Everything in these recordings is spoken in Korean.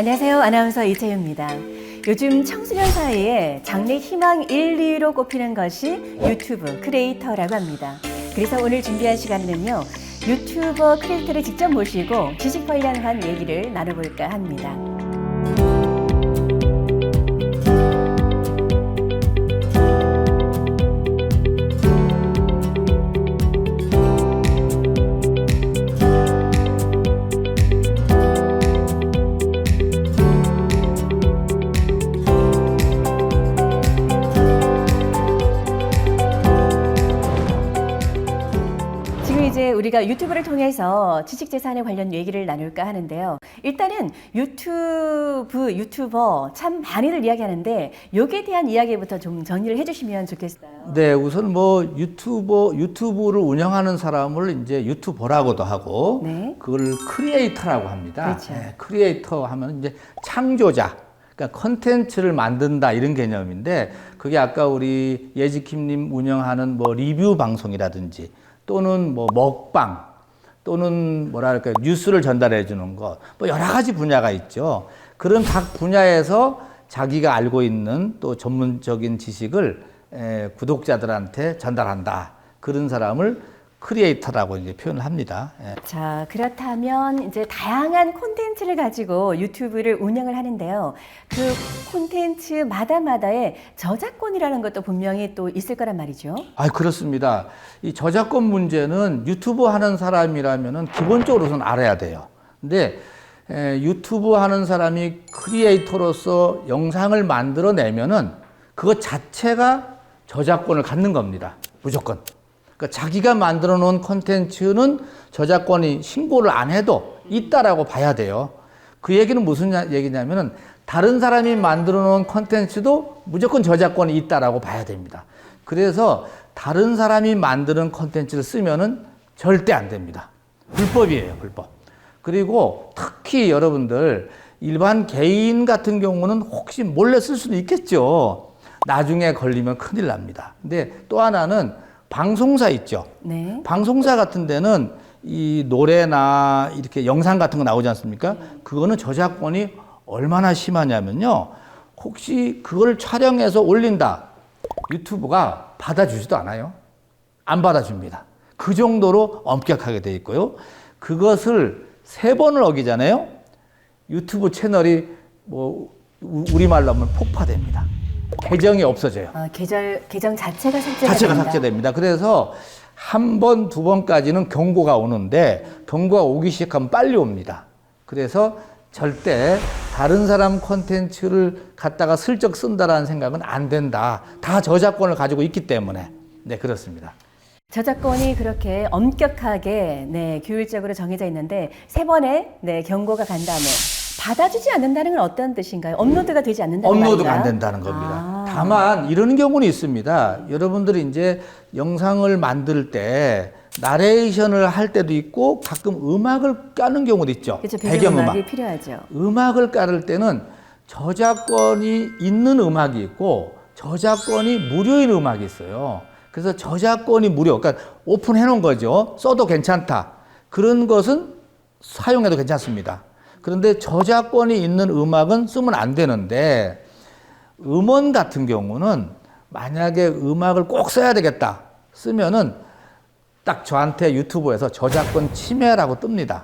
안녕하세요. 아나운서 이채유입니다. 요즘 청소년 사이에 장래 희망 1, 2위로 꼽히는 것이 유튜브 크리에이터라고 합니다. 그래서 오늘 준비한 시간은요. 유튜버 크리에이터를 직접 모시고 지식 관련한 얘기를 나눠볼까 합니다. 우리가 유튜브를 통해서 지식재산에 관련 얘기를 나눌까 하는데요. 일단은 유튜브, 유튜버 참 많이들 이야기하는데 여기에 대한 이야기부터 좀 정리를 해주시면 좋겠어요. 네, 우선 뭐 유튜버 유튜브를 운영하는 사람을 이제 유튜버라고도 하고 네. 그걸 크리에이터라고 합니다. 그렇죠. 네, 크리에이터 하면 이제 창조자. 그러니까 컨텐츠를 만든다 이런 개념인데 그게 아까 우리 예지킴님 운영하는 뭐 리뷰 방송이라든지 또는 뭐 먹방 또는 뭐랄까 뉴스를 전달해 주는 것 뭐 여러 가지 분야가 있죠. 그런 각 분야에서 자기가 알고 있는 또 전문적인 지식을 에, 구독자들한테 전달한다. 그런 사람을 크리에이터라고 이제 표현을 합니다. 예. 자, 그렇다면 이제 다양한 콘텐츠를 가지고 유튜브를 운영을 하는데요. 그 콘텐츠마다마다의 저작권이라는 것도 분명히 또 있을 거란 말이죠. 아, 그렇습니다. 이 저작권 문제는 유튜브 하는 사람이라면은 기본적으로는 알아야 돼요. 근데 에, 유튜브 하는 사람이 크리에이터로서 영상을 만들어내면은 그것 자체가 저작권을 갖는 겁니다. 무조건. 그러니까 자기가 만들어 놓은 콘텐츠는 저작권이 신고를 안 해도 있다라고 봐야 돼요. 그 얘기는 무슨 야- 얘기냐면은 다른 사람이 만들어 놓은 콘텐츠도 무조건 저작권이 있다라고 봐야 됩니다. 그래서 다른 사람이 만드는 콘텐츠를 쓰면은 절대 안 됩니다. 불법이에요, 불법. 그리고 특히 여러분들 일반 개인 같은 경우는 혹시 몰래 쓸 수도 있겠죠. 나중에 걸리면 큰일 납니다. 근데 또 하나는 방송사 있죠. 네. 방송사 같은 데는 이 노래나 이렇게 영상 같은 거 나오지 않습니까? 그거는 저작권이 얼마나 심하냐면요. 혹시 그걸 촬영해서 올린다. 유튜브가 받아주지도 않아요. 안 받아줍니다. 그 정도로 엄격하게 돼 있고요. 그것을 세 번을 어기잖아요. 유튜브 채널이 뭐 우- 우리말로 하면 폭파됩니다. 계정이 없어져요. 어, 계절, 계정 자체가 삭제가 자체가 됩니다. 삭제됩니다. 그래서 한 번, 두 번까지는 경고가 오는데 경고가 오기 시작하면 빨리 옵니다. 그래서 절대 다른 사람 콘텐츠를 갖다가 슬쩍 쓴다라는 생각은 안 된다. 다 저작권을 가지고 있기 때문에. 네, 그렇습니다. 저작권이 그렇게 엄격하게 네, 규율적으로 정해져 있는데 세 번의 네, 경고가 간 다음에 받아주지 않는다는 건 어떤 뜻인가요? 업로드가 되지 않는다는 업로드가 말인가요? 안 된다는 겁니다. 아. 다만 이런 경우는 있습니다. 여러분들이 이제 영상을 만들 때 나레이션을 할 때도 있고 가끔 음악을 까는 경우도 있죠. 그렇죠. 배경음악. 배경음악 이 필요하죠. 음악을 깔을 때는 저작권이 있는 음악이 있고 저작권이 무료인 음악이 있어요. 그래서 저작권이 무료, 그러니까 오픈해 놓은 거죠. 써도 괜찮다. 그런 것은 사용해도 괜찮습니다. 그런데 저작권이 있는 음악은 쓰면 안 되는데 음원 같은 경우는 만약에 음악을 꼭 써야 되겠다 쓰면은 딱 저한테 유튜브에서 저작권 침해라고 뜹니다.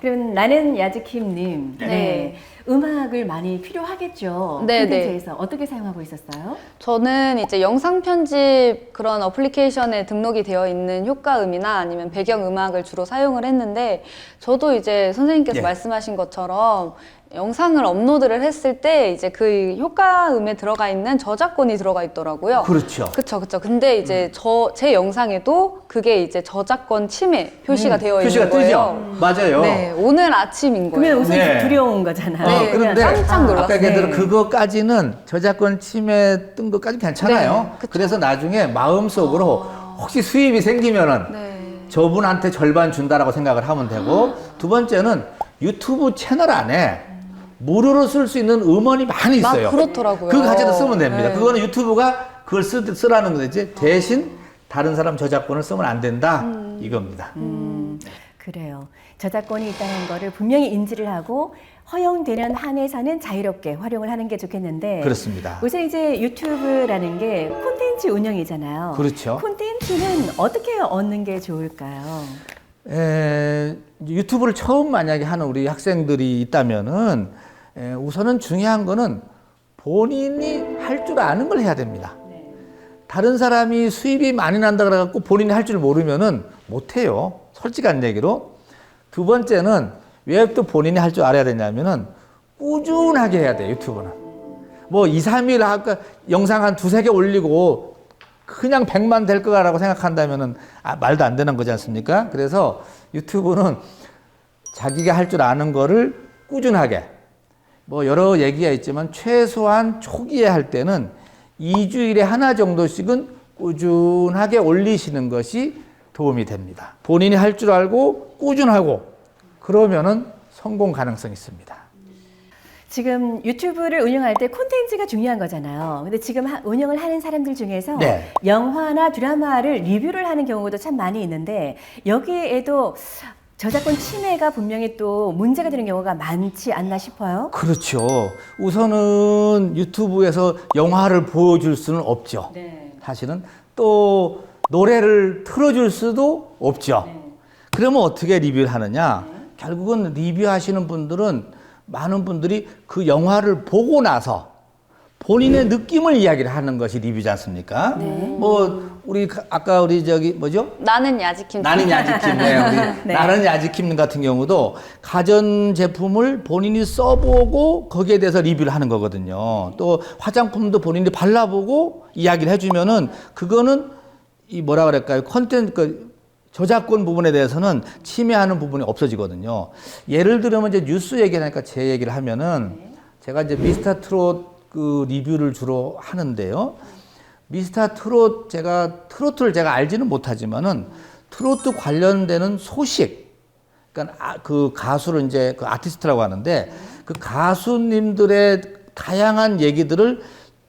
그럼 나는 야즈킴님, 네. 네. 음악을 많이 필요하겠죠. 네, 콘텐츠에서 어떻게 사용하고 있었어요? 저는 이제 영상 편집 그런 어플리케이션에 등록이 되어 있는 효과음이나 아니면 배경 음악을 주로 사용을 했는데 저도 이제 선생님께서 예. 말씀하신 것처럼 영상을 업로드를 했을 때 이제 그 효과음에 들어가 있는 저작권이 들어가 있더라고요. 그렇죠. 그쵸, 그쵸. 근데 이제 저, 제 영상에도 그게 이제 저작권 침해 표시가 되어 음, 표시가 있는 거예요. 뜨죠. 맞아요. 네, 오늘 아침인 거예요. 그러면 우선 네. 두려운 거잖아요. 네, 어, 그런데 깜짝 놀랐어요. 아까 얘기대로 네. 그거까지는 저작권 침해 뜬 것까지 괜찮아요. 네, 그쵸. 그래서 나중에 마음속으로 혹시 수입이 생기면은 네. 저분한테 절반 준다라고 생각을 하면 되고 두 번째는 유튜브 채널 안에 무료로 쓸 수 있는 음원이 많이 막 있어요. 그렇더라고요. 그거 가지고 쓰면 됩니다. 네. 그거는 유튜브가 그걸 쓰, 쓰라는 거지 대신 다른 사람 저작권을 쓰면 안 된다 이겁니다. 음, 그래요. 저작권이 있다는 거를 분명히 인지를 하고 허용되는 한에서는 자유롭게 활용을 하는 게 좋겠는데 그렇습니다. 우선 이제 유튜브라는 게 콘텐츠 운영이잖아요. 그렇죠. 콘텐츠는 어떻게 얻는 게 좋을까요? 에, 유튜브를 처음 만약에 하는 우리 학생들이 있다면은 에, 우선은 중요한 거는 본인이 할 줄 아는 걸 해야 됩니다. 다른 사람이 수입이 많이 난다 그래갖고 본인이 할 줄 모르면은 못해요. 솔직한 얘기로. 두 번째는 왜 또 본인이 할 줄 알아야 되냐면은 꾸준하게 해야 돼, 유튜브는. 뭐 2, 3일 아까 영상 한 두세 개 올리고 그냥 100만 될 거라고 생각한다면은 아, 말도 안 되는 거지 않습니까? 그래서 유튜브는 자기가 할 줄 아는 거를 꾸준하게 뭐 여러 얘기가 있지만 최소한 초기에 할 때는 2주일에 하나 정도씩은 꾸준하게 올리시는 것이 도움이 됩니다. 본인이 할 줄 알고 꾸준하고 그러면은 성공 가능성이 있습니다. 지금 유튜브를 운영할 때 콘텐츠가 중요한 거잖아요. 근데 지금 하- 운영을 하는 사람들 중에서 네. 영화나 드라마를 리뷰를 하는 경우도 참 많이 있는데 여기에도 저작권 침해가 분명히 또 문제가 되는 경우가 많지 않나 싶어요. 그렇죠. 우선은 유튜브에서 영화를 보여줄 수는 없죠. 네. 사실은 또 노래를 틀어줄 수도 없죠. 그러면 어떻게 리뷰를 하느냐? 결국은 리뷰하시는 분들은 많은 분들이 그 영화를 보고 나서 본인의 느낌을 이야기를 하는 것이 리뷰지 않습니까? 뭐 우리 가- 아까 우리 저기 뭐죠? 나는 야지킴. 나는 야지킴, 네, 우리 네. 나는 야지킴 같은 경우도 가전 제품을 본인이 써보고 거기에 대해서 리뷰를 하는 거거든요. 또 화장품도 본인이 발라보고 이야기를 해주면은 그거는 이 뭐라 그럴까요? 컨텐츠 그 저작권 부분에 대해서는 침해하는 부분이 없어지거든요. 예를 들면 이제 뉴스 얘기하니까 제 얘기를 하면은 제가 이제 미스터 트롯 그 리뷰를 주로 하는데요. 미스터 트롯 제가 트로트를 제가 알지는 못하지만은 트로트 관련되는 소식 그러니까 아, 그 가수를 이제 그 아티스트라고 하는데 그 가수님들의 다양한 얘기들을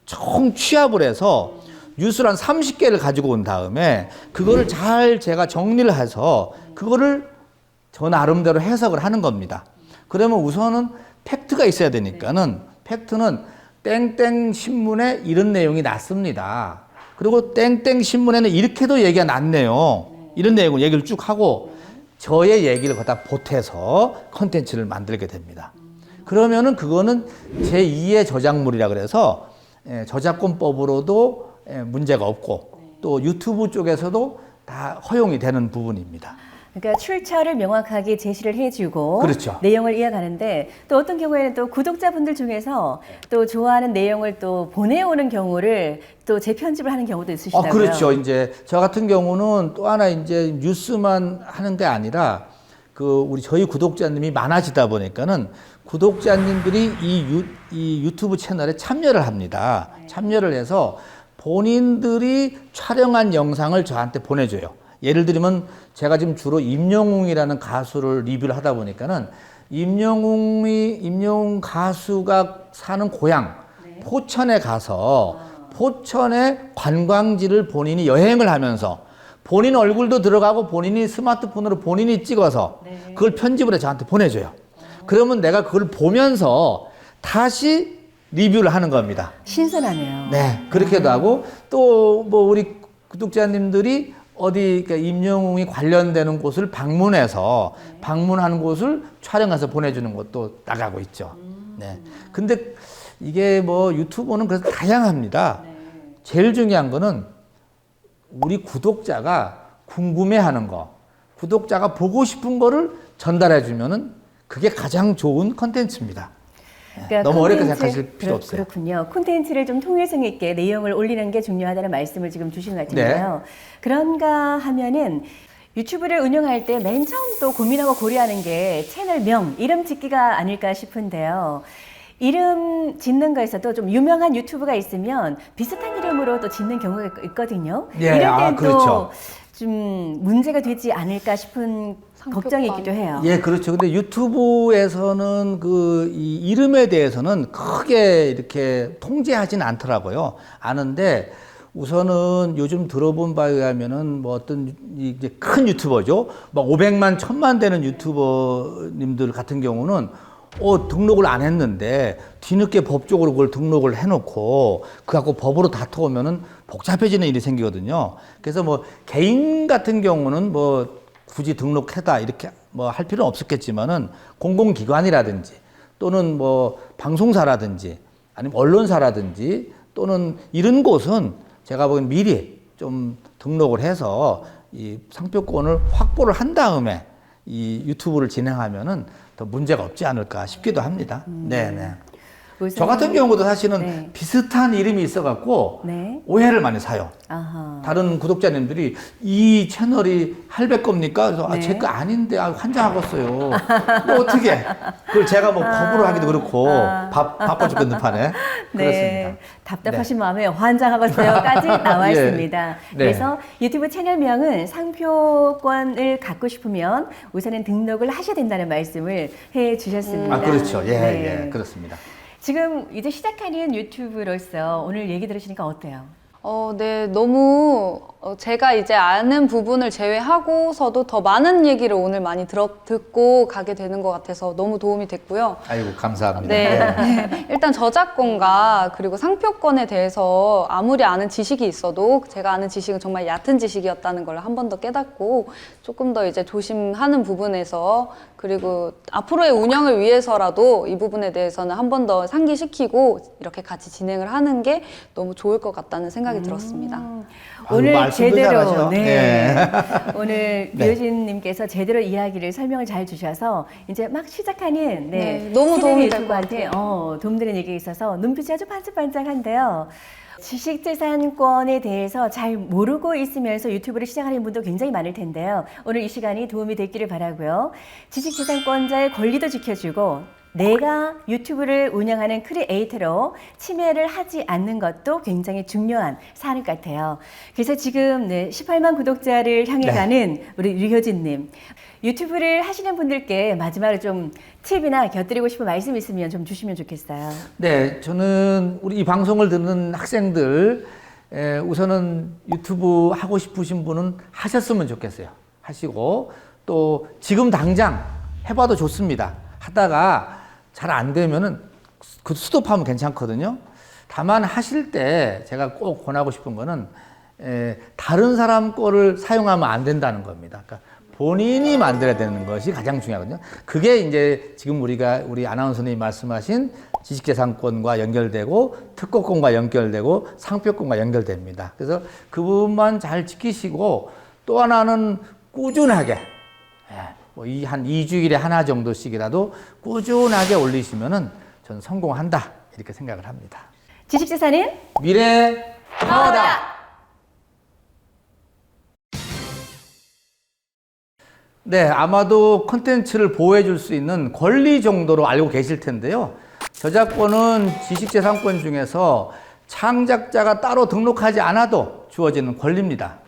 총 취합을 해서 뉴스를 한 30개를 가지고 온 다음에 그거를 잘 제가 정리를 해서 그거를 저 나름대로 해석을 하는 겁니다. 그러면 우선은 팩트가 있어야 되니까는 팩트는 땡땡 신문에 이런 내용이 났습니다. 그리고 땡땡 신문에는 이렇게도 얘기가 났네요. 이런 내용을 얘기를 쭉 하고 저의 얘기를 거기다 보태서 컨텐츠를 만들게 됩니다. 그러면은 그거는 제2의 저작물이라 그래서 예, 저작권법으로도 예, 문제가 없고 또 유튜브 쪽에서도 다 허용이 되는 부분입니다. 그러니까 출처를 명확하게 제시를 해주고 그렇죠. 내용을 이어가는데 또 어떤 경우에는 또 구독자분들 중에서 또 좋아하는 내용을 또 보내오는 경우를 또 재편집을 하는 경우도 어, 있으시다고요. 그렇죠. 이제 저 같은 경우는 또 하나 이제 뉴스만 하는 게 아니라 그 우리 저희 구독자님이 많아지다 보니까는 구독자님들이 이, 유, 이 유튜브 채널에 참여를 합니다. 참여를 해서 본인들이 촬영한 영상을 저한테 보내줘요. 예를 들면 제가 지금 주로 임영웅이라는 가수를 리뷰를 하다 보니까는 임영웅이 임영웅 가수가 사는 고향 포천에 가서 포천의 관광지를 본인이 여행을 하면서 본인 얼굴도 들어가고 본인이 스마트폰으로 본인이 찍어서 그걸 편집을 해 저한테 보내줘요. 그러면 내가 그걸 보면서 다시 리뷰를 하는 겁니다. 신선하네요. 네, 그렇게도 하고 또 뭐 우리 구독자님들이 어디 그러니까 임영웅이 관련되는 곳을 방문해서 방문한 곳을 촬영해서 보내주는 것도 나가고 있죠. 네. 근데 이게 뭐 유튜브는 그래서 다양합니다. 제일 중요한 거는 우리 구독자가 궁금해하는 거, 구독자가 보고 싶은 거를 전달해 주면은 그게 가장 좋은 컨텐츠입니다. 그러니까 너무 어렵게 콘텐츠- 생각하실 필요 없어요. 그렇군요. 콘텐츠를 좀 통일성 있게 내용을 올리는 게 중요하다는 말씀을 지금 주신 것 네. 같은데요. 그런가 하면은 유튜브를 운영할 때 맨 처음 또 고민하고 고려하는 게 채널명, 이름 짓기가 아닐까 싶은데요. 이름 짓는 거에서도 좀 유명한 유튜브가 있으면 비슷한 이름으로 또 짓는 경우가 있- 있거든요. 예, 이럴 아, 때는 그렇죠. 또좀 문제가 되지 않을까 싶은. 걱정이 있기도 해요. 예, 그렇죠. 근데 유튜브에서는 그이 이름에 대해서는 크게 이렇게 통제하진 않더라고요. 아는데 우선은 요즘 들어본 바에 의하면은 뭐 어떤 이- 이제 큰 유튜버죠. 막 500만, 1000만 되는 유튜버님들 같은 경우는 어, 등록을 안 했는데 뒤늦게 법적으로 그걸 등록을 해놓고 그 갖고 법으로 다투면은 복잡해지는 일이 생기거든요. 그래서 뭐 개인 같은 경우는 뭐 굳이 등록해다 이렇게 뭐 할 필요는 없었겠지만은 공공기관이라든지 또는 뭐 방송사라든지 아니면 언론사라든지 또는 이런 곳은 제가 보기엔 미리 좀 등록을 해서 이 상표권을 확보를 한 다음에 이 유튜브를 진행하면은 더 문제가 없지 않을까 싶기도 합니다. 네, 네. 우선- 저 같은 경우도 사실은 네. 비슷한 이름이 있어갖고 네. 오해를 많이 사요. 아하. 다른 구독자님들이 이 채널이 할배 겁니까? 그래서 아, 네. 제거 아닌데 아, 환장하겠어요. 뭐 어떻게? 그걸 제가 뭐 법으로 하기도 그렇고 바, 바빠 죽겠는 판에 네, 그렇습니다. 답답하신 마음에 환장하겠어요까지 나와 예. 있습니다. 네. 그래서 유튜브 채널명은 상표권을 갖고 싶으면 우선은 등록을 하셔야 된다는 말씀을 해 주셨습니다. 아 그렇죠. 예, 네. 예, 그렇습니다. 지금 이제 시작하는 유튜브로서 오늘 얘기 들으시니까 어때요? 어, 네, 너무 어, 제가 이제 아는 부분을 제외하고서도 더 많은 얘기를 오늘 많이 들어, 듣고 가게 되는 것 같아서 너무 도움이 됐고요. 아이고 감사합니다. 네. 일단 저작권과 그리고 상표권에 대해서 아무리 아는 지식이 있어도 제가 아는 지식은 정말 얕은 지식이었다는 걸 한 번 더 깨닫고 조금 더 이제 조심하는 부분에서 그리고 앞으로의 운영을 위해서라도 이 부분에 대해서는 한 번 더 상기시키고 이렇게 같이 진행을 하는 게 너무 좋을 것 같다는 생각이 들었습니다. 아유, 오늘 말씀도 제대로 잘하셔. 네. 네. 오늘 네. 류효진님께서 제대로 이야기를 설명을 잘 주셔서 이제 막 시작하는 네, 네, 너무 도움이 될것 유튜버한테 같아요. 어, 도움되는 얘기가 있어서 눈빛이 아주 반짝반짝한데요. 지식재산권에 대해서 잘 모르고 있으면서 유튜브를 시작하는 분도 굉장히 많을 텐데요. 오늘 이 시간이 도움이 됐기를 바라고요. 지식재산권자의 권리도 지켜주고 내가 유튜브를 운영하는 크리에이터로 침해를 하지 않는 것도 굉장히 중요한 사안 같아요. 그래서 지금 네, 18만 구독자를 향해 네. 가는 우리 류효진님. 유튜브를 하시는 분들께 마지막으로 좀 팁이나 곁드리고 싶은 말씀 있으면 좀 주시면 좋겠어요. 네, 저는 우리 이 방송을 듣는 학생들 에, 우선은 유튜브 하고 싶으신 분은 하셨으면 좋겠어요. 하시고 또 지금 당장 해봐도 좋습니다. 하다가 잘 안 되면은 그 스톱하면 괜찮거든요. 다만 하실 때 제가 꼭 권하고 싶은 거는 에, 다른 사람 거를 사용하면 안 된다는 겁니다. 그러니까 본인이 만들어야 되는 것이 가장 중요하거든요. 그게 이제 지금 우리가 우리 아나운서님이 말씀하신 지식재산권과 연결되고 특허권과 연결되고 상표권과 연결됩니다. 그래서 그 부분만 잘 지키시고 또 하나는 꾸준하게 뭐이한 2주일에 하나 정도씩이라도 꾸준하게 올리시면은 저는 성공한다 이렇게 생각을 합니다. 지식재산은 미래 파워다. 네, 아마도 콘텐츠를 보호해 줄 수 있는 권리 정도로 알고 계실 텐데요. 저작권은 지식재산권 중에서 창작자가 따로 등록하지 않아도 주어지는 권리입니다.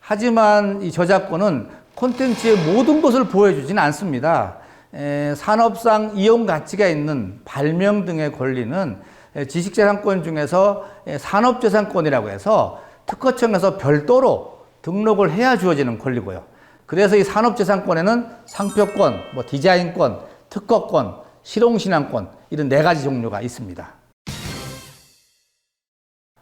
하지만 이 저작권은 콘텐츠의 모든 것을 주지는 않습니다. 에, 산업상 이용 가치가 있는 발명 등의 권리는 에, 지식재산권 중에서 에, 산업재산권이라고 해서 특허청에서 별도로 등록을 해야 주어지는 권리고요. 그래서 이 산업재산권에는 상표권, 뭐 디자인권, 특허권, 실용신앙권 이런 네 가지 종류가 있습니다.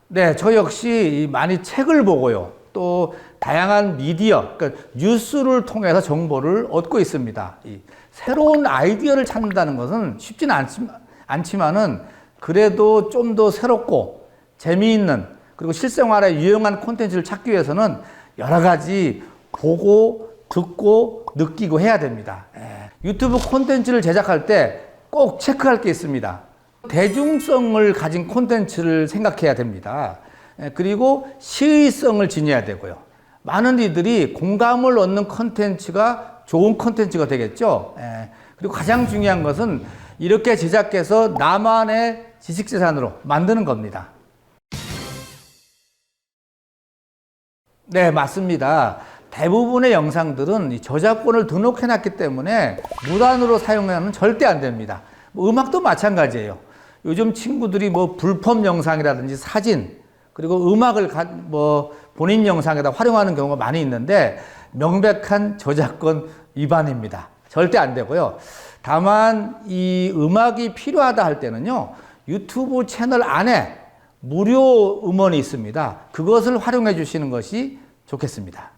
네, 저 역시 많이 책을 보고요. 또 다양한 미디어, 그러니까 뉴스를 통해서 정보를 얻고 있습니다. 이 새로운 아이디어를 찾는다는 것은 쉽지는 않지만, 않지만 은 그래도 좀 더 새롭고 재미있는 그리고 실생활에 유용한 콘텐츠를 찾기 위해서는 여러 가지 보고 듣고 느끼고 해야 됩니다. 예. 유튜브 콘텐츠를 제작할 때 꼭 체크할 게 있습니다. 대중성을 가진 콘텐츠를 생각해야 됩니다. 예, 그리고 시의성을 지녀야 되고요. 많은 이들이 공감을 얻는 콘텐츠가 좋은 콘텐츠가 되겠죠. 예, 그리고 가장 중요한 것은 이렇게 제작해서 나만의 지식재산으로 만드는 겁니다. 네, 맞습니다. 대부분의 영상들은 이 저작권을 등록해놨기 때문에 무단으로 사용하면 절대 안 됩니다. 뭐 음악도 마찬가지예요. 요즘 친구들이 뭐 불법 영상이라든지 사진 그리고 음악을 가, 뭐 본인 영상에다 활용하는 경우가 많이 있는데 명백한 저작권 위반입니다. 절대 안 되고요. 다만 이 음악이 필요하다 할 때는요. 유튜브 채널 안에 무료 음원이 있습니다. 그것을 활용해 주시는 것이 좋겠습니다.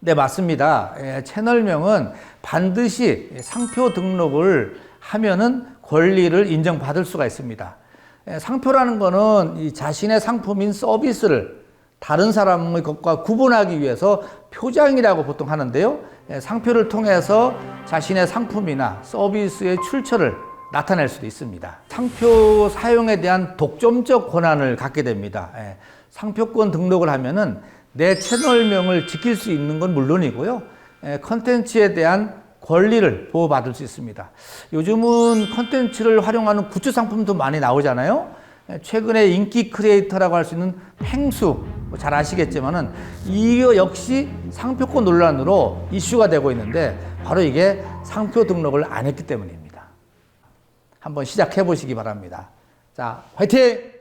네, 맞습니다. 예, 채널명은 반드시 상표 등록을 하면은 권리를 인정받을 수가 있습니다. 예, 상표라는 거는 이 자신의 상품인 서비스를 다른 사람의 것과 구분하기 위해서 표장이라고 보통 하는데요. 예, 상표를 통해서 자신의 상품이나 서비스의 출처를 나타낼 수도 있습니다. 상표 사용에 대한 독점적 권한을 갖게 됩니다. 예, 상표권 등록을 하면은 내 채널명을 지킬 수 있는 건 물론이고요. 예, 컨텐츠에 대한 권리를 보호받을 수 있습니다. 요즘은 컨텐츠를 활용하는 굿즈 상품도 많이 나오잖아요. 예, 최근에 인기 크리에이터라고 할 수 있는 팽수, 뭐잘 아시겠지만은 이거 역시 상표권 논란으로 이슈가 되고 있는데 바로 이게 상표 등록을 안 했기 때문입니다. 한번 시작해 보시기 바랍니다. 자, 화이팅!